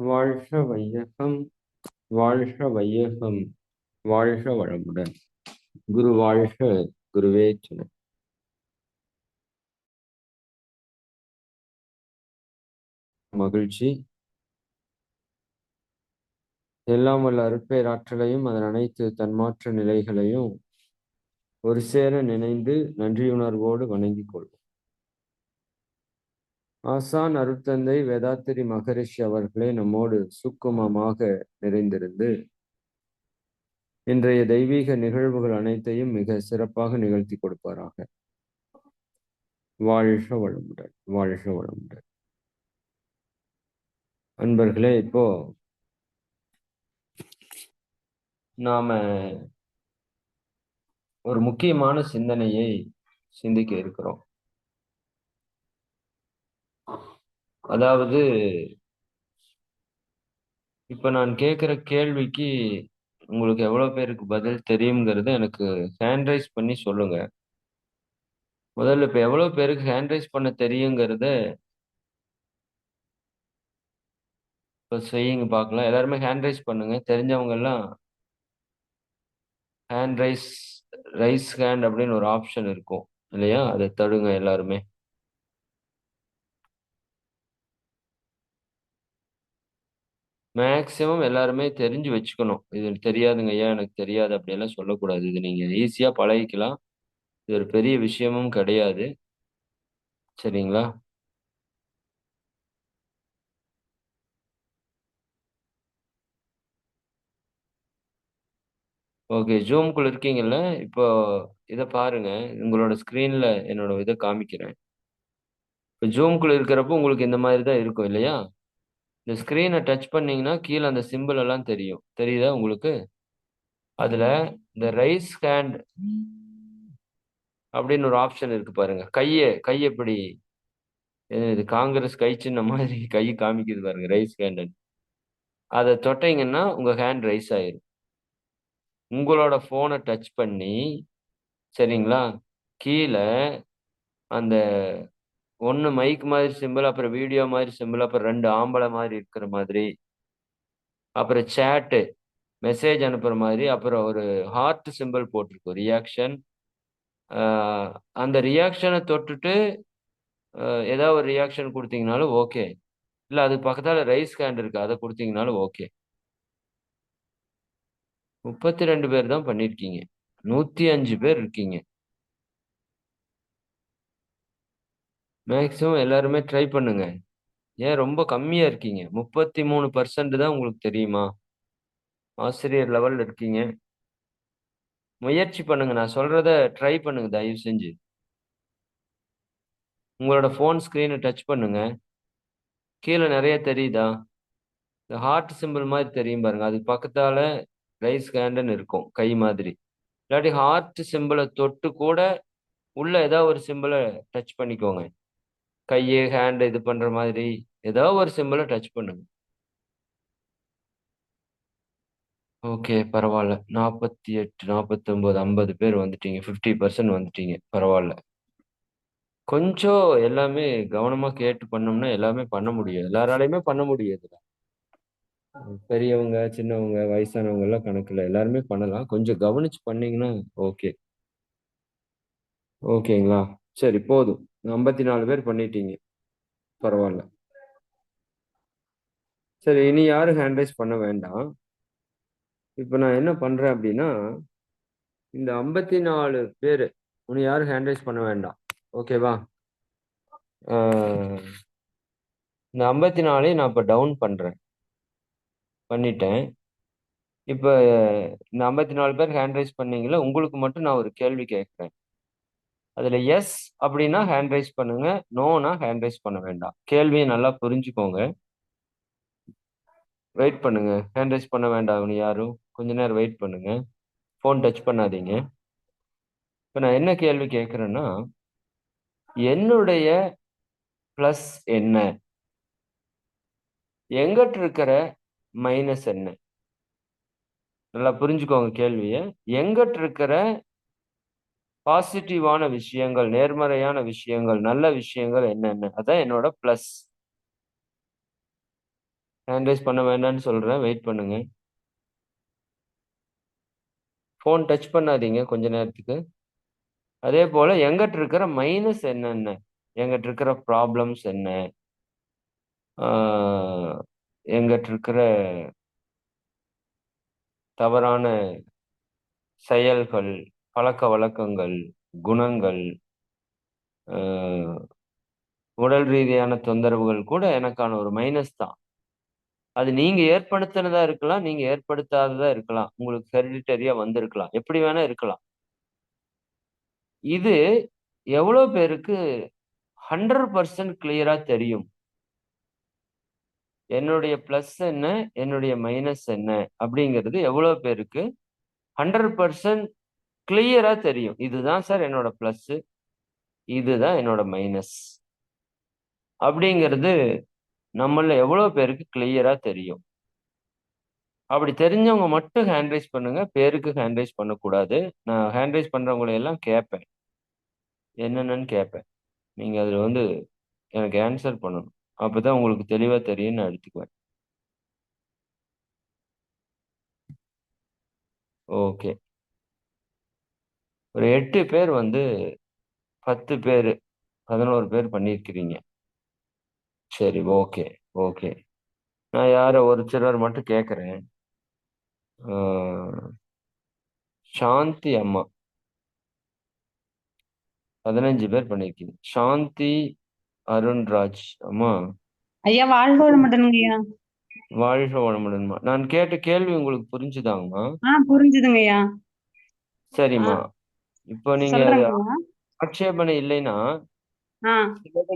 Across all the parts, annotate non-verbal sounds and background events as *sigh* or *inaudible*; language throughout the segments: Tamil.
வாழ்க வையகம் வாழ்க வையகம் வாழ்க வளமுடன். குரு வாழ்க குருவே சுன மகிழ்ச்சி. எல்லாம் வல்ல அருட்பேராற்றலையும் அதன் அனைத்து தன்மாற்ற நிலைகளையும் ஒரு சேர நினைந்து நன்றியுணர்வோடு வணங்கிக் கொள்வோம் ஆசான் அருட்தந்தை வேதாத்திரி மகரிஷி அவர்களே நம்மோடு சுக்குமமாக நிறைந்திருந்து இன்றைய தெய்வீக நிகழ்வுகள் அனைத்தையும் மிக சிறப்பாக நிகழ்த்தி கொடுப்பாராக. வாழ்க வளமுடன் வாழ்க வளமுடன். அன்பர்களே இப்போ நாம ஒரு முக்கியமான சிந்தனையை சிந்திக்க இருக்கிறோம். அதாவது இப்ப நான் கேட்குற கேள்விக்கு உங்களுக்கு எவ்வளவு பேருக்கு பதில் தெரியுங்கிறத எனக்கு ஹேண்ட் ரைஸ் பண்ணி சொல்லுங்க. முதல்ல இப்ப எவ்வளவு பேருக்கு ஹேண்ட் ரைஸ் பண்ண தெரியுங்கிறத இப்ப செய்யுங்க பார்க்கலாம். எல்லாருமே ஹேண்ட் ரைஸ் பண்ணுங்க. தெரிஞ்சவங்க எல்லாம் ஹேண்ட் ரைஸ் ரைஸ் ஹேண்ட் அப்படின்னு ஒரு ஆப்ஷன் இருக்கும். இல்லையா? அதை தடுங்க எல்லாருமே. மேக்சிமம் எல்லாருமே தெரிஞ்சு வச்சுக்கணும். இது தெரியாதுங்க ஐயா எனக்கு தெரியாது அப்படியெல்லாம் சொல்லக்கூடாது. இது நீங்க ஈஸியா பழகிக்கலாம். இது ஒரு பெரிய விஷயமும் கிடையாது. சரிங்களா? ஓகே ஜூம்குள்ள இருக்கீங்கல்ல இப்போ இதை பாருங்க. உங்களோட ஸ்க்ரீன்ல என்னோட இதை காமிக்கிறேன். இப்போ ஜூம்குள்ள இருக்கிறப்போ உங்களுக்கு இந்த மாதிரி தான் இருக்கும் இல்லையா? இந்த ஸ்க்ரீனை டச் பண்ணீங்கன்னா கீழே அந்த சிம்பிள் எல்லாம் தெரியும். தெரியுதா உங்களுக்கு? அதுல இந்த ரைஸ் ஹேண்ட் அப்படின்னு ஒரு ஆப்ஷன் இருக்கு பாருங்க. கையை கை எப்படி? இது காங்கிரஸ் கை சின்ன மாதிரி *laughs* கை காமிக்குது பாருங்க ரைஸ் ஹேண்ட் அதை தொட்டீங்கன்னா உங்க ஹேண்ட் ரைஸ் ஆயிரும். உங்களோட ஃபோனை டச் பண்ணி சரிங்களா? கீழே அந்த ஒன்று மைக் மாதிரி சிம்பிள் அப்புறம் வீடியோ மாதிரி சிம்பிள் அப்புறம் ரெண்டு ஆம்பளை மாதிரி இருக்கிற மாதிரி அப்புறம் சேட்டு மெசேஜ் அனுப்புகிற மாதிரி அப்புறம் ஒரு ஹார்ட் சிம்பிள் போட்டிருக்கும் ரியாக்ஷன் அந்த ரியாக்ஷனை தொட்டுட்டு ஏதாவது ஒரு ரியாக்ஷன் கொடுத்தீங்கனாலும் ஓகே இல்லை அது பக்கத்தால் ரைஸ் ஹேண்ட் இருக்கு அதை கொடுத்தீங்கனாலும் ஓகே முப்பத்தி ரெண்டு பேர் தான் பண்ணியிருக்கீங்க நூற்றி அஞ்சு பேர் இருக்கீங்க. மேக்ஸிமம் எல்லாருமே ட்ரை பண்ணுங்க. ஏன் ரொம்ப கம்மியாக இருக்கீங்க? முப்பத்தி மூணு பர்சன்ட் தான் உங்களுக்கு தெரியுமா? ஆசிரியர் லெவலில் இருக்கீங்க. முயற்சி பண்ணுங்க. நான் சொல்றத ட்ரை பண்ணுங்க. தயவு செஞ்சு. உங்களோட ஃபோன் ஸ்க்ரீனை டச் பண்ணுங்க. கீழே நிறைய தெரியுதா? இந்த ஹார்ட் சிம்பிள் மாதிரி தெரியும் பாருங்க. அது பக்கத்தால ரைஸ் ஹேண்டுன்னு இருக்கும். கை மாதிரி. இல்லாட்டி ஹார்ட் சிம்பிளை தொட்டு கூட உள்ள ஏதாவது ஒரு சிம்பிளை டச் பண்ணிக்கோங்க. கையை ஹேண்ட் இது பண்ற மாதிரி ஏதோ ஒரு சிம்பிளை டச் பண்ணுங்க. ஓகே பரவாயில்ல. நாற்பத்தி எட்டு நாற்பத்தி ஒன்பது ஐம்பது பேர் வந்துட்டீங்க. ஃபிஃப்டி பர்சன்ட் வந்துட்டீங்க. பரவாயில்ல. கொஞ்சம் எல்லாமே கவனமா கேட்டு பண்ணோம்னா எல்லாமே பண்ண முடியும் எல்லாராலையுமே பண்ண முடியாது. பெரியவங்க சின்னவங்க வயசானவங்க எல்லாம் கணக்குல எல்லாருமே பண்ணலாம். கொஞ்சம் கவனிச்சு பண்ணீங்கன்னா ஓகே ஓகேங்களா சரி போதும். ஐம்பத்தி நாலு பேர் பண்ணிட்டீங்க. பரவாயில்ல. சரி இனி யாரும் ஹேண்ட் ரைஸ் பண்ண வேண்டாம். இப்போ நான் என்ன பண்ணுறேன் அப்படின்னா இந்த ஐம்பத்தி நாலு பேர் இனி யாரும் ஹேண்ட் ரைஸ் பண்ண வேண்டாம். ஓகேவா இந்த ஐம்பத்தி நாலையும் நான் இப்போ டவுன் பண்ணுறேன் பண்ணிட்டேன். இப்போ இந்த ஐம்பத்தி நாலு பேர் ஹேண்ட் ரைஸ் பண்ணீங்களா உங்களுக்கு மட்டும் நான் ஒரு கேள்வி கேட்குறேன். அதில் எஸ் அப்படின்னா ஹேண்ட் ரைஸ் பண்ணுங்க. நோனா ஹேண்ட் ரைஸ் பண்ண வேண்டாம். கேள்வியை நல்லா புரிஞ்சுக்கோங்க. வெயிட் பண்ணுங்க. ஹேண்ட் ரைஸ் பண்ண வேண்டாம். யாரும்? கொஞ்ச நேரம் வெயிட் பண்ணுங்க. ஃபோன் டச் பண்ணாதீங்க. இப்போ நான் என்ன கேள்வி கேட்குறேன்னா என்னுடைய ப்ளஸ் என்ன? எங்கிட்ட இருக்கிற மைனஸ் என்ன? நல்லா புரிஞ்சுக்கோங்க கேள்வியை. எங்கிட்ட இருக்கிற பாசிட்டிவான விஷயங்கள் நேர்மறையான விஷயங்கள் நல்ல விஷயங்கள் என்னென்ன? அதான் என்னோட பிளஸ் ஹேண்ட்ரைஸ் பண்ண வேண்டாம்னு சொல்கிறேன் வெயிட் பண்ணுங்க. ஃபோன் டச் பண்ணாதீங்க கொஞ்ச நேரத்துக்கு. அதே போல் எங்கிட்ட இருக்கிற மைனஸ் என்னென்ன? எங்கிட்ட இருக்கிற ப்ராப்ளம்ஸ் என்ன? எங்கிட்ட இருக்கிற தவறான செயல்கள் பழக்க வழக்கங்கள் குணங்கள் ஆஹ், உடல் ரீதியான தொந்தரவுகள் கூட எனக்கான ஒரு மைனஸ் தான். அது நீங்க ஏற்படுத்தினதா இருக்கலாம் நீங்க ஏற்படுத்தாததா இருக்கலாம். உங்களுக்கு ஹெரிடிட்டரியா வந்திருக்கலாம். எப்படி வேணா இருக்கலாம். இது எவ்வளோ பேருக்கு ஹண்ட்ரட் பர்சன்ட் கிளியரா தெரியும். என்னுடைய பிளஸ் என்ன என்னுடைய மைனஸ் என்ன அப்படிங்கிறது எவ்வளோ பேருக்கு ஹண்ட்ரட் பர்சன்ட் கிளியரா தெரியும். இதுதான் சார் என்னோட பிளஸ் இதுதான் என்னோட மைனஸ் அப்படிங்கிறது நம்மள எவ்வளவு பேருக்கு கிளியரா தெரியும். அப்படி தெரிஞ்சவங்க மட்டும் ஹேண்ட் ரைஸ் பண்ணுங்க. பேருக்கு ஹேண்ட் ரைஸ் பண்ணக்கூடாது. நான் ஹேண்ட் ரைஸ் பண்றவங்களை எல்லாம் கேட்பேன். என்னென்னு கேட்பேன். நீங்க அதுல வந்து எனக்கு ஆன்சர் பண்ணணும். அப்பதான் உங்களுக்கு தெளிவா தெரியும் நான் எடுத்துக்குவேன். ஓகே ஒரு எட்டு பேர் வந்து பத்து பேர் பதினோரு பேர் பண்ணியிருக்கிறீங்க சரி ஓகே ஓகே. நான் யார ஒரு சிலர் மட்டும் கேட்குறேன் சாந்தி அம்மா. பதினஞ்சு பேர் பண்ணியிருக்கீங்க சாந்தி அருண்ராஜ் அம்மா. ஐயா வாழ்க வளமுடனுங்க ஐயா வாழ்க வளமுடன்மா. நான் கேட்ட கேள்வி உங்களுக்கு புரிஞ்சுதாங்கம்மா? ஆ புரிஞ்சுதுங்க ஐயா சரிம்மா இப்போ நீங்க ஆட்சேபனை இல்லைன்னா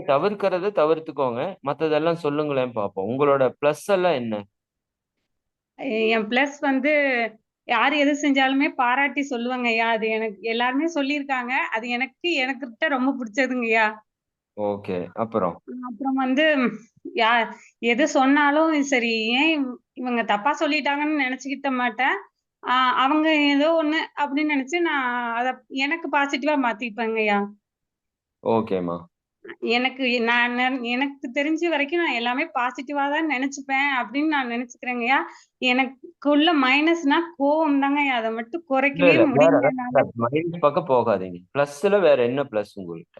தவிர்க்கிறத தவிர்த்துக்கோங்க. மத்ததெல்லாம் சொல்லுங்களேன் பார்ப்போம் உங்களோட பிளஸ் எல்லாம் என்ன? என் பிளஸ் வந்து யார் எது செஞ்சாலுமே பாராட்டி சொல்லுவாங்க ஐயா. அது எனக்கு எல்லாருமே சொல்லியிருக்காங்க. அது எனக்கு எனக்கிட்ட ரொம்ப பிடிச்சதுங்க ஐயா. ஓகே. அப்புறம்? அப்புறம் வந்து யா எது சொன்னாலும் சரி ஏன் இவ- இவங்க தப்பா சொல்லிட்டாங்கன்னு நினைச்சுக்கிட்ட மாட்டேன். அவங்க ஏதோ ஒண்ணு அப்படின்னு நினைச்சு நான் அத எனக்கு பாசிட்டிவா மாத்திப்பேங்க ஐயா ஓகேம்மா. எனக்கு நான் எனக்கு தெரிஞ்ச வரைக்கும் நான் எல்லாமே பாசிட்டிவா தான் நினைச்சுப்பேன் அப்படின்னு நான் நினைச்சுக்கிறேங்கய்யா. எனக்குள்ள மைனஸ்னா கோவம் தாங்க அதை மட்டும் குறைக்கவே முடியல மைனஸ் பக்கம் போகாதீங்க. பிளஸ்ல வேற என்ன பிளஸ் உங்களுக்கு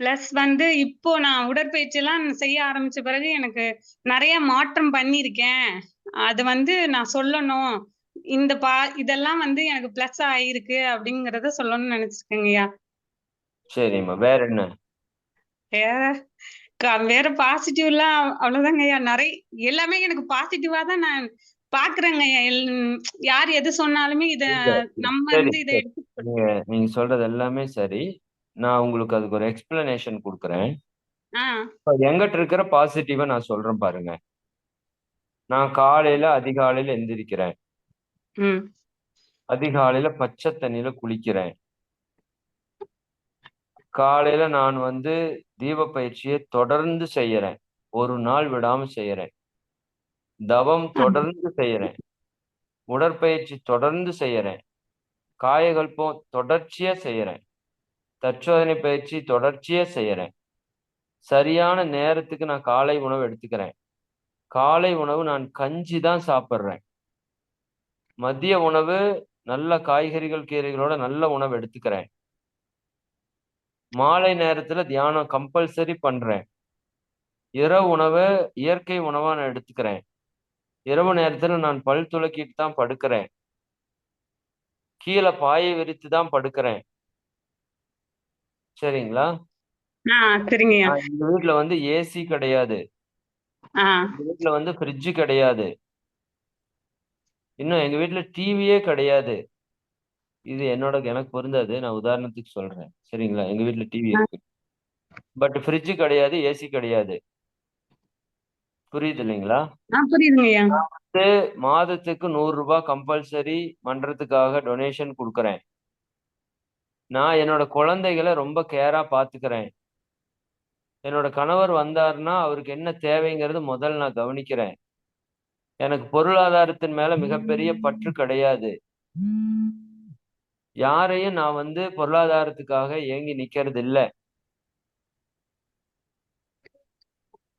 பிளஸ் வந்து இப்போ நான் உடற்பயிற்சி எல்லாம் செய்ய ஆரம்பிச்ச பிறகு எனக்கு நிறைய மாற்றம் பண்ணியிருக்கேன். அது வந்து நான் சொல்லணும். இந்த பா இதெல்லாம் வந்து எனக்கு பிளஸ் ஆயிருக்கு அப்படிங்கறத சொல்லணும்னு நினைச்சிருக்கேங்கய்யா சரிம்மா. வேற என்ன? வேற வேற பாசிட்டிவ்லாம் அவ்வளவுதாங்க ஐயா. நிறைய எல்லாமே எனக்கு பாசிட்டிவா தான் நான் பாக்குறேங்க ஐயா. எல்- யார் எது சொன்னாலுமே இத நம்ம வந்து இதை நீங்க நீங்க சொல்றது எல்லாமே சரி. நான் உங்களுக்கு அதுக்கு ஒரு எக்ஸ்பிளனேஷன் கொடுக்குறேன். எங்கிட்ட இருக்கிற பாசிட்டிவா நான் சொல்றேன் பாருங்க. நான் காலையில அதிகாலையில எந்திரிக்கிறேன். ம். அதிகாலையில பச்சை தண்ணியில குளிக்கிறேன். காலையில நான் வந்து தீப பயிற்சியை தொடர்ந்து செய்யறேன். ஒரு நாள் விடாம செய்யறேன். தவம் தொடர்ந்து செய்யறேன். உடற்பயிற்சி தொடர்ந்து செய்யறேன். காயகல்பம் தொடர்ச்சியா செய்யறேன். தற்சோதனை பயிற்சி தொடர்ச்சியா செய்யறேன். சரியான நேரத்துக்கு நான் காலை உணவு எடுத்துக்கிறேன். காலை உணவு நான் கஞ்சி தான் சாப்பிட்றேன். மதிய உணவு நல்ல காய்கறிகள் கீரைகளோட நல்ல உணவு எடுத்துக்கிறேன். மாலை நேரத்துல தியானம் கம்பல்சரி பண்றேன். இரவு உணவை இயற்கை உணவா நான் எடுத்துக்கிறேன். இரவு நேரத்துல நான் பல் துலக்கிட்டு தான் படுக்கிறேன். கீழே பாயை விரித்து தான் படுக்கிறேன். சரிங்களா? ஆஹ் எங்க வீட்ல வந்து ஏசி கிடையாது. வீட்ல வந்து ஃப்ரிட்ஜ் கிடையாது. இன்னும் எங்க வீட்ல டிவியே கிடையாது. இது என்னோட எனக்கு பொருந்தாது. நான் உதாரணத்துக்கு சொல்றேன். சரிங்களா? எங்க வீட்ல டிவி இருக்கு. பட் ஃப்ரிட்ஜ் கிடையாது ஏசி கிடையாது. புரியுது இல்லைங்களா? வந்து மாதத்துக்கு நூறு ரூபாய் கம்பல்சரி மன்றத்துக்காக டொனேஷன் கொடுக்குறேன். நான் என்னோட குழந்தைகளை ரொம்ப கேரா பாத்துக்கிறேன். என்னோட கணவர் வந்தாருன்னா அவருக்கு என்ன தேவைங்கிறது முதல்ல நான் கவனிக்கிறேன். எனக்கு பொருளாதாரத்தின் மேல மிகப்பெரிய பற்று கிடையாது யாரையும் நான் வந்து பொருளாதாரத்துக்காக ஏங்கி நிக்கிறது இல்ல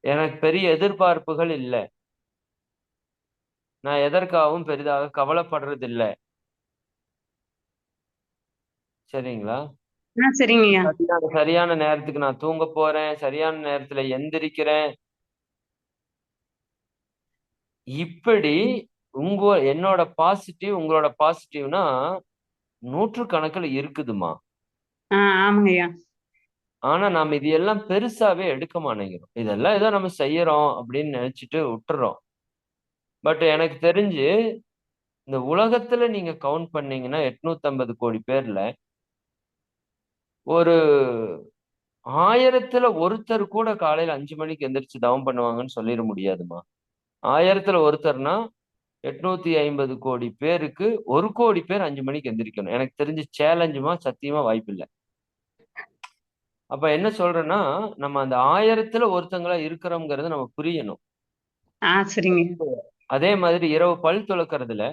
எனக்கு பெரிய எதிர்பார்ப்புகள் இல்லை நான் எதற்காகவும் பெரிதாக கவலைப்படுறதில்ல. சரிங்களா? ஆ சரிங்கய்யா. சரியான சரியான நேரத்துக்கு நான் தூங்க போறேன். சரியான நேரத்துல எந்திரிக்கிறேன். இப்படி உங்க என்னோட பாசிட்டிவ், உங்களோட பாசிட்டிவ்னா நூற்றுக்கணக்குல இருக்குதுமா. ஆ ஆமாங்கய்யா. ஆனா நாம இது எல்லாம் பெருசாவே எடுக்க மாட்டேங்கிறோம். இதெல்லாம் ஏதோ நம்ம செய்யறோம் அப்படின்னு நினைச்சுட்டு விட்டுறோம். பட் எனக்கு தெரிஞ்சு இந்த உலகத்துல நீங்க கவுண்ட் பண்ணீங்கன்னா 850 கோடி பேர்ல ஒரு 1000த்துல ஒருத்தர் கூட காலையில 5 மணிக்கு எந்திரிச்சு தவம் பண்ணுவாங்கன்னு சொல்லிட முடியாதுமா. 1000த்துல ஒருத்தர்னா 850 கோடி பேருக்கு 1 கோடி பேர் 5 மணிக்கு எந்திரிக்கணும். எனக்கு தெரிஞ்சு சேலஞ்சுமா சத்தியமா வாய்ப்பில்ல. அப்ப என்ன சொல்றேன்னா, நம்ம அந்த 1000த்துல ஒருத்தங்களா இருக்கிறோம்ங்கிறத நம்ம புரியணும். அதே மாதிரி இரவு பல் துலக்கறதுல,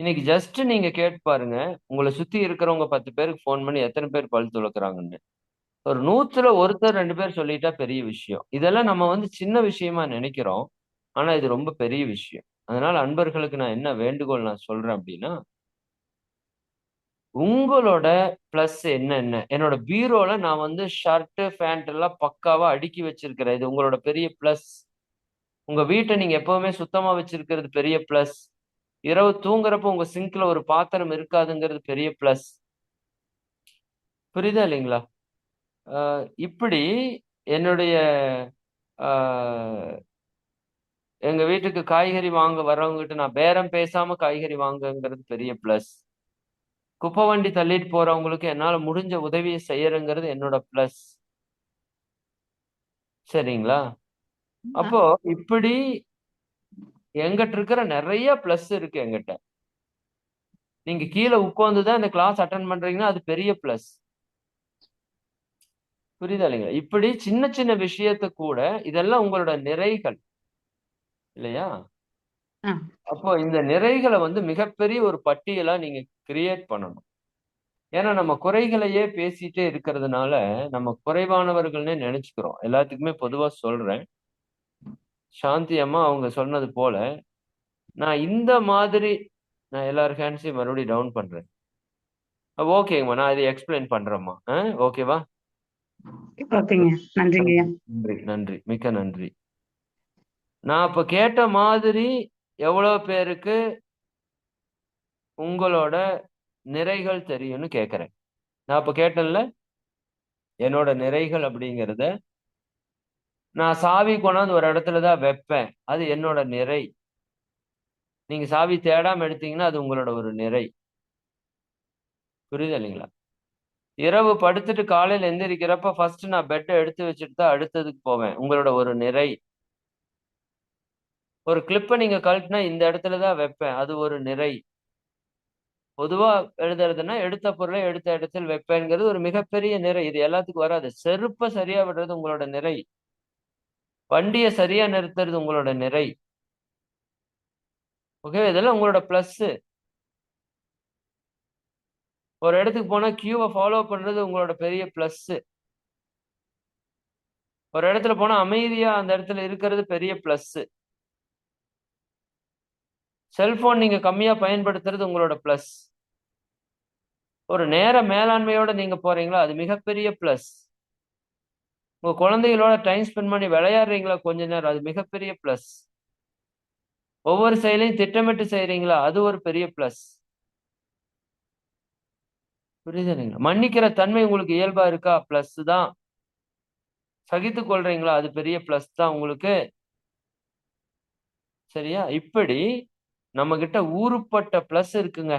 இன்னைக்கு ஜஸ்ட் நீங்க கேட்டு பாருங்க. உங்கள சுத்தி இருக்கிறவங்க 10 பேருக்கு ஃபோன் பண்ணி எத்தன பேர் பல் துலக்குறாங்கன்னு. ஒரு 100ல ஒருத்தர் 2 பேர் சொல்லிட்டா பெரிய விஷயம். இதெல்லாம் நம்ம வந்து சின்ன விஷயமா நினைக்கிறோம். ஆனா இது ரொம்ப பெரிய விஷயம். அதனால அன்பர்களுக்கு நான் என்ன வேண்டுகோள் நான் சொல்றேன் அப்படின்னா உங்களோட பிளஸ் என்ன என்னோட பீரோல நான் வந்து ஷர்ட், பேண்ட் எல்லாம் பக்காவா அடுக்கி வச்சிருக்கிறேன். இது உங்களோட பெரிய பிளஸ். உங்க வீட்டை நீங்க எப்பவுமே சுத்தமா வச்சிருக்கிறது பெரிய பிளஸ். இரவு தூங்குறப்போ உங்க சிங்க்ல ஒரு பாத்திரம் இருக்காதுங்கிறது பெரிய பிளஸ். புரியுதா இல்லைங்களா? இப்படி என்னுடைய எங்க வீட்டுக்கு காய்கறி வாங்க வர்றவங்ககிட்ட நான் பேரம் பேசாம காய்கறி வாங்குங்கிறது பெரிய பிளஸ். குப்பை வண்டி தள்ளிட்டு போறவங்களுக்கு என்னால முடிஞ்ச உதவிய செய்யறேங்கிறது என்னோட பிளஸ். சரிங்களா? அப்போ இப்படி என்கிட்ட இருக்கிற நெறைய பிளஸ் இருக்கு என்கிட்ட. நீங்க கீழ உட்கார்ந்து தான் இந்த கிளாஸ் அட்டெண்ட் பண்றீங்கன்னா, அது பெரிய பிளஸ். புரியுதா இல்லைங்களா? இப்படி சின்ன சின்ன விஷயத்த கூட இதெல்லாம் உங்களோட நிறைகள். இல்லையா? அப்போ இந்த நிறைகள வந்து மிகப்பெரிய ஒரு பட்டியலா நீங்க கிரியேட் பண்ணணும். ஏன்னா நம்ம குறைகளையே பேசிட்டே இருக்கிறதுனால, நம்ம குறைவானவர்கள்னே நெனச்சுக்கிறோம். எல்லாத்துக்குமே பொதுவா சொல்றேன். சாந்தி அம்மா அவங்க சொன்னது போல, நான் இந்த மாதிரி நான் எல்லார் ஹேண்ட்ஸையும் மறுபடியும் டவுன் பண்றேன். ஓகேங்கம்மா. நான் இத எக்ஸ்பிளைன் பண்றேன்ம்மா. அ ஓகேவா? நன்றிங்கய்யா. நன்றி, நன்றி. மிக்க நன்றி. நான் இப்ப கேட்ட மாதிரி எவ்வளோ பேருக்கு உங்களோட நிறைகள் தெரியும்னு கேட்குறேன் நான் இப்ப கேட்டேன்ல? என்னோட நிறைகள் அப்படிங்கிறத நான் சாவி கொண்டாந்து ஒரு இடத்துல தான் வைப்பேன். அது என்னோட நிறை. நீங்க சாவி தேடாம எடுத்தீங்கன்னா, அது உங்களோட ஒரு நிறை. புரியுது இல்லைங்களா? இரவு படுத்துட்டு காலையில எந்திரிக்கிறப்ப ஃபர்ஸ்ட் நான் பெட்டை எடுத்து வச்சுட்டு தான் அடுத்ததுக்கு போவேன். உங்களோட ஒரு நிறை. ஒரு கிளிப்பை நீங்க கழட்டினா இந்த இடத்துல தான் வைப்பேன். அது ஒரு நிறை. பொதுவா எழுதுறதுன்னா, எடுத்த பொருளை எடுத்த இடத்தில் வைப்பேன்ங்கிறது ஒரு மிகப்பெரிய நிறை. இது எல்லாத்துக்கும் வராது. செருப்பை சரியா விடுறது உங்களோட நிறை. வண்டியை சரியா நிறுத்துறது உங்களோட நிறை. ஓகே. இதெல்லாம் உங்களோட பிளஸ் ஒரு இடத்துக்கு போனா கியூவை ஃபாலோ பண்றது உங்களோட பெரிய பிளஸ் ஒரு இடத்துல போனா அமைதியா அந்த இடத்துல இருக்கிறது பெரிய பிளஸ் செல்போன் நீங்க கம்மியா பயன்படுத்துறது உங்களோட பிளஸ். ஒரு நேர மேலாண்மையோட நீங்க போறீங்களா, அது மிகப்பெரிய பிளஸ். உங்க குழந்தைகளோட டைம் ஸ்பெண்ட் பண்ணி விளையாடுறீங்களா கொஞ்ச நேரம், அது மிகப்பெரிய பிளஸ். ஒவ்வொரு செயலையும் திட்டமிட்டு செய்யறீங்களா அது ஒரு பெரிய பிளஸ். புரியுதுங்களா? மன்னிக்கிற தன்மை உங்களுக்கு இயல்பா இருக்கா, பிளஸ் தான். சகித்து கொள்றீங்களா, அது பெரிய பிளஸ் தான் உங்களுக்கு. சரியா? இப்படி நம்மகிட்ட ஊருப்பட்ட பிளஸ் இருக்குங்க.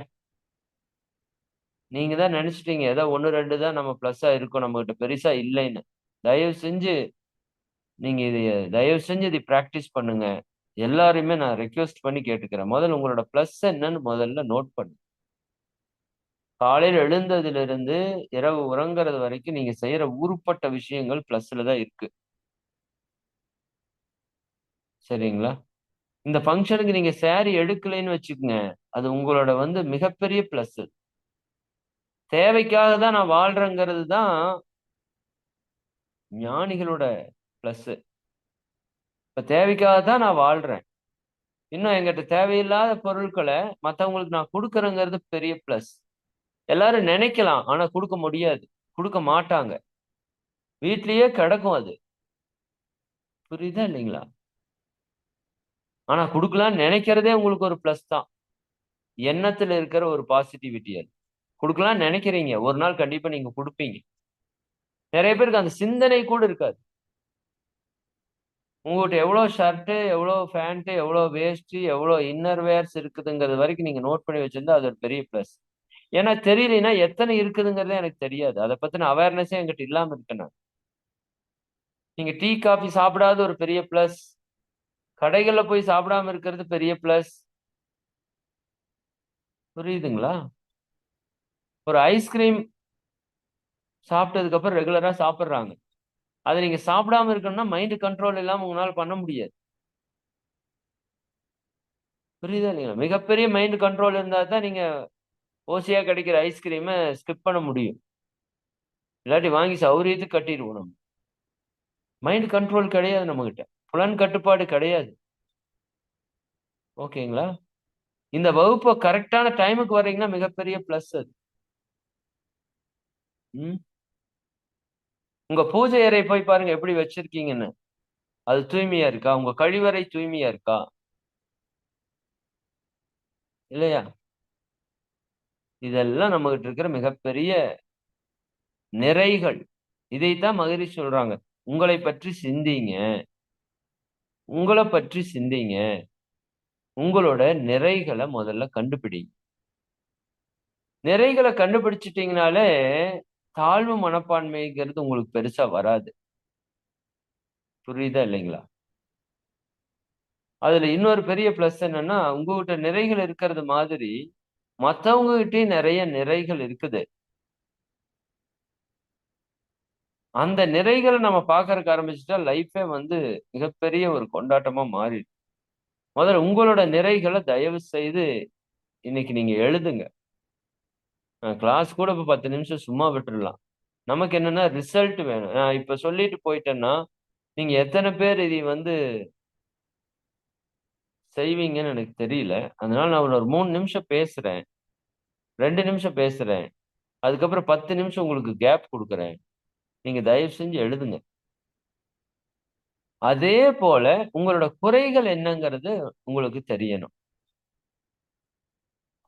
நீங்க தான் நினைச்சிட்டீங்க ஏதோ 1, 2 தான் நம்ம பிளஸ்ஸா இருக்கும். நம்மகிட்ட பெருசா இல்லைன்னு. தயவு செஞ்சு நீங்க இது தயவு செஞ்சு இதை ப்ராக்டிஸ் பண்ணுங்க. எல்லாரையுமே நான் ரெக்வெஸ்ட் பண்ணி கேட்டுக்கிறேன். முதல்ல உங்களோட பிளஸ் என்னன்னு முதல்ல நோட் பண்ணுங்க. காலையில் எழுந்ததிலிருந்து இரவு உறங்குறது வரைக்கும் நீங்க செய்யற ஊருப்பட்ட விஷயங்கள் பிளஸ்ல தான் இருக்கு. சரிங்களா? இந்த ஃபங்க்ஷனுக்கு நீங்க சேரீ எடுக்கலைன்னு வச்சுக்கோங்க அது உங்களோட வந்து மிகப்பெரிய பிளஸ். தேவைக்காக தான் நான் வாழ்றேங்கிறது தான் ஞானிகளோட பிளஸ். இப்ப தேவைக்காக தான் நான் வாழ்றேன். இன்னும் எங்கிட்ட தேவையில்லாத பொருட்களை மத்தவங்களுக்கு நான் கொடுக்குறேங்கிறது பெரிய பிளஸ் எல்லாரும் நினைக்கலாம் ஆனா கொடுக்க முடியாது கொடுக்க மாட்டாங்க வீட்லயே கிடக்கும் அது புரியுதா இல்லைங்களா ஆனா கொடுக்கலாம்னு நினைக்கிறதே உங்களுக்கு ஒரு பிளஸ் தான். எண்ணத்துல இருக்கிற ஒரு பாசிட்டிவிட்டி அது. கொடுக்கலாம்னு நினைக்கிறீங்க. ஒரு நாள் கண்டிப்பா நீங்க கொடுப்பீங்க. நிறைய பேருக்கு அந்த சிந்தனை கூட இருக்காது. உங்ககிட்ட எவ்வளோ ஷர்ட்டு எவ்வளோ ஃபேண்ட்டு எவ்வளோ வேஸ்ட்டு எவ்வளோ இன்னர் வேர்ஸ் இருக்குதுங்கிறது வரைக்கும் நீங்க நோட் பண்ணி வச்சிருந்தா அது ஒரு பெரிய ப்ளஸ் ஏன்னா தெரியலனா எத்தனை இருக்குதுங்கிறது எனக்கு தெரியாது. அதை பத்தின அவேர்னஸே என்கிட்ட இல்லாம இருக்கேன் நான். நீங்க டீ காஃபி சாப்பிடாத ஒரு பெரிய ப்ளஸ் கடைகள்ல போய் சாப்பிடாம இருக்கிறது பெரிய ப்ளஸ் புரியுதுங்களா? ஒரு ஐஸ்கிரீம் சாப்பிட்டதுக்கு அப்புறம் ரெகுலரா சாப்பிட்றாங்க. அதை நீங்க சாப்பிடாம இருக்கணும்னா மைண்ட் கண்ட்ரோல் இல்லாம உங்களால பண்ண முடியாது. புரியுதா இல்லைங்களா? மிகப்பெரிய மைண்ட் கண்ட்ரோல் இருந்தா தான் நீங்க ஓசியா கிடைக்கிற ஐஸ்கிரீமை ஸ்கிப் பண்ண முடியும். இல்லாட்டி வாங்கி சௌரியத்துக்கு கட்டிடுவோம் நம்ம. மைண்ட் கண்ட்ரோல் கிடையாது நம்மகிட்ட. புலன் கட்டுப்பாடு கிடையாது. ஓகேங்களா? இந்த வகுப்பை கரெக்டான டைமுக்கு வர்றீங்கன்னா மிகப்பெரிய பிளஸ் அது. ம்? உங்க பூஜை அறை போய் பாருங்க எப்படி வச்சிருக்கீங்கன்னு. அது தூய்மையா இருக்கா? உங்க கழிவறை தூய்மையா இருக்கா? இல்லையா? இதெல்லாம் நம்ம கிட்ட இருக்கிற மிகப்பெரிய நிறைகள். இதைத்தான் மகிழ்ச்சி சொல்றாங்க. உங்களை பற்றி சிந்திங்க. உங்களை பற்றி சிந்திங்க. உங்களோட நிறைகளை முதல்ல கண்டுபிடிங்க. நிறைகளை கண்டுபிடிச்சிட்டீங்கனாலே தாழ்வு மனப்பான்மைங்கிறது உங்களுக்கு பெருசா வராது. புரியுதா இல்லைங்களா? அதுல இன்னொரு பெரிய பிளஸ் என்னன்னா உங்ககிட்ட நிறைகள் இருக்கிறது மாதிரி மத்தவங்க கிட்டயும் நிறைய நிறைகள் இருக்குது. அந்த நிறைகளை நம்ம பார்க்கறதுக்கு ஆரம்பிச்சுட்டா லைஃபே வந்து மிகப்பெரிய ஒரு கொண்டாட்டமா மாறிடும். முதல்ல உங்களோட நிறைகளை தயவு செய்து இன்னைக்கு நீங்க எழுதுங்க. கிளாஸ் கூட இப்போ பத்து நிமிஷம் சும்மா விட்டுடலாம் நமக்கு என்னன்னா ரிசல்ட் வேணும். நான் இப்ப சொல்லிட்டு போயிட்டேன்னா நீங்க எத்தனை பேர் இதை வந்து செய்வீங்கன்னு எனக்கு தெரியல. அதனால நான் ஒரு மூணு நிமிஷம் பேசுறேன். ரெண்டு நிமிஷம் பேசுறேன். அதுக்கப்புறம் பத்து நிமிஷம் உங்களுக்கு கேப் கொடுக்குறேன். நீங்க தயவு செஞ்சு எழுதுங்க. அதே போல உங்களோட குறைகள் என்னங்கிறது உங்களுக்கு தெரியணும்.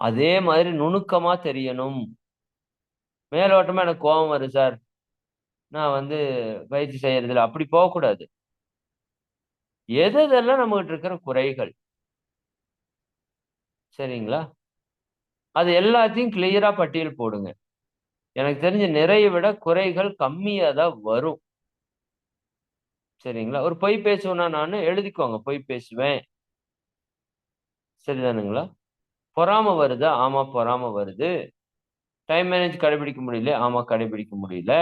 அதே மாதிரி நுணுக்கமா தெரியணும். மேலோட்டமா எனக்கு கோபம் வருது சார். நான் வந்து பயிற்சி செய்யறதுல அப்படி போகக்கூடாது. எது எதெல்லாம் நம்மகிட்ட இருக்கிற குறைகள்? சரிங்களா? அது எல்லாத்தையும் கிளியரா பட்டியல் போடுங்க. எனக்கு தெரிஞ்ச நிறைய விட குறைகள் கம்மியாக தான் வரும். சரிங்களா? ஒரு பொய் பேசுவேன்னா நான் எழுதிக்கோங்க பொய் பேசுவேன். சரிதானுங்களா? பொறாம வருதா? ஆமா பொறாம வருது. டைம் மேனேஜ் கடைபிடிக்க முடியல? ஆமா கடைபிடிக்க முடியல.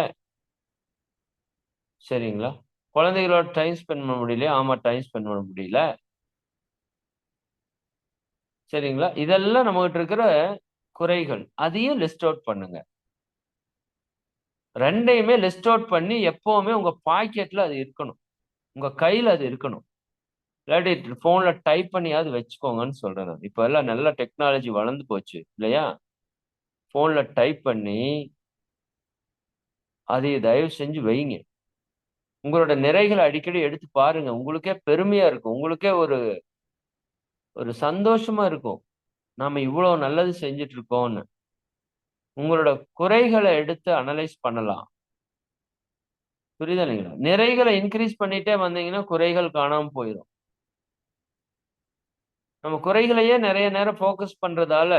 சரிங்களா? குழந்தைகளோட டைம் ஸ்பெண்ட் பண்ண முடியல? ஆமா டைம் ஸ்பெண்ட் பண்ண முடியல. சரிங்களா? இதெல்லாம் நம்மகிட்ட இருக்கிற குறைகள் அதையும் லிஸ்ட் அவுட் பண்ணுங்க. ரெண்டையுமே லிஸ்ட் அவுட் பண்ணி எப்பவுமே உங்க பாக்கெட்ல அது இருக்கணும். உங்க கையில அது இருக்கணும். இல்லாட்டி போன்ல டைப் பண்ணியாவது வச்சுக்கோங்கன்னு சொல்றேன் நான். இப்ப எல்லாம் நல்ல டெக்னாலஜி வளர்ந்து போச்சு இல்லையா? போன்ல டைப் பண்ணி அதை தயவு செஞ்சு வைங்க. உங்களோட நிறைகளை அடிக்கடி எடுத்து பாருங்க. உங்களுக்கே பெருமையா இருக்கும். உங்களுக்கே ஒரு ஒரு சந்தோஷமா இருக்கும். நாம இவ்வளவு நல்லது செஞ்சுட்டு இருக்கோம்னு. உங்களோட குறைகளை எடுத்து அனலைஸ் பண்ணலாம். புரியுதா இல்லைங்களா? நிறைகளை இன்க்ரீஸ் பண்ணிட்டே வந்தீங்கன்னா குறைகள் காணாம போயிடும் நம்ம குறைகளையே நிறைய நேரம் ஃபோக்கஸ் பண்றதால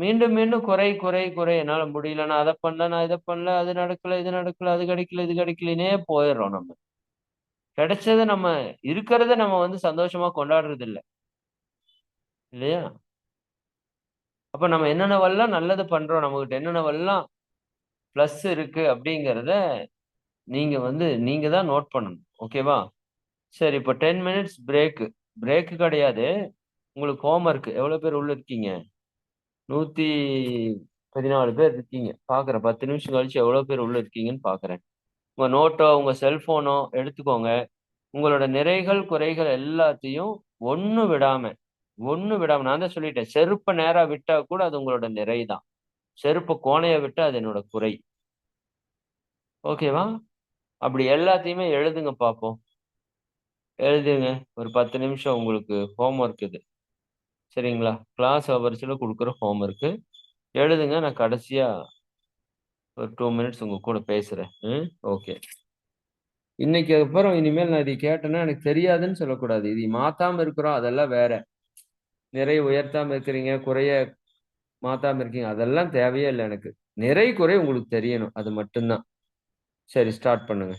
மீண்டும் மீண்டும் குறை குறை குறை என்னால முடியல. நான் அதை பண்ணல நான் இதை பண்ணல அது நடக்கல இது நடக்கல அது கிடைக்கல இது கிடைக்கலனே போயிடுறோம் நம்ம. கிடைச்சதை நம்ம இருக்கிறத நம்ம வந்து சந்தோஷமா கொண்டாடுறது இல்லை இல்லையா? அப்ப நம்ம என்னென்னவெல்லாம் நல்லது பண்றோம் நம்மகிட்ட என்னென்னவெல்லாம் ப்ளஸ் இருக்கு அப்படிங்கிறத நீங்க வந்து நீங்க தான் நோட் பண்ணணும். ஓகேவா சரி இப்போ டென் மினிட்ஸ் பிரேக்கு பிரேக்கு கிடையாது. உங்களுக்கு ஹோம்ஒர்க் எவ்வளோ பேர் உள்ள இருக்கீங்க? நூற்றி பதினாலு பேர் இருக்கீங்க. பார்க்குறேன் பத்து நிமிஷம் கழிச்சு எவ்வளோ பேர் உள்ள இருக்கீங்கன்னு பார்க்குறேன் உங்கள் நோட்டோ உங்கள் செல்ஃபோனோ எடுத்துக்கோங்க. உங்களோட நிறைகள் குறைகள் எல்லாத்தையும் ஒன்றும் விடாமல் ஒண்ணு விடாம நான் தான் சொல்லிட்டேன். செருப்ப நேரா விட்டா கூட அது உங்களோட நிறைதான் செருப்ப கோணைய விட்டா அது என்னோட குறை. ஓகேவா? அப்படி எல்லாத்தையுமே எழுதுங்க பார்ப்போம் எழுதுங்க. ஒரு பத்து நிமிஷம் உங்களுக்கு ஹோம்ஒர்க் இது. சரிங்களா? கிளாஸ் ஹவர்ஸில் கொடுக்குற ஹோம்ஒர்க்கு எழுதுங்க. நான் கடைசியா ஒரு டூ மினிட்ஸ் உங்க கூட பேசுறேன். ம்? ஓகே இன்னைக்கு அப்புறம் இனிமேல் நான் இதை கேட்டேன்னா எனக்கு தெரியாதுன்னு சொல்லக்கூடாது. இது மாத்தாம இருக்கிறோம். அதெல்லாம் வேற. நிறைய உயர்த்தாம இருக்கிறீங்க குறைய மாத்தாம இருக்கீங்க அதெல்லாம் தேவையே இல்லை எனக்கு. நிறை குறை உங்களுக்கு தெரியணும் அது மட்டும்தான். சரி ஸ்டார்ட் பண்ணுங்க.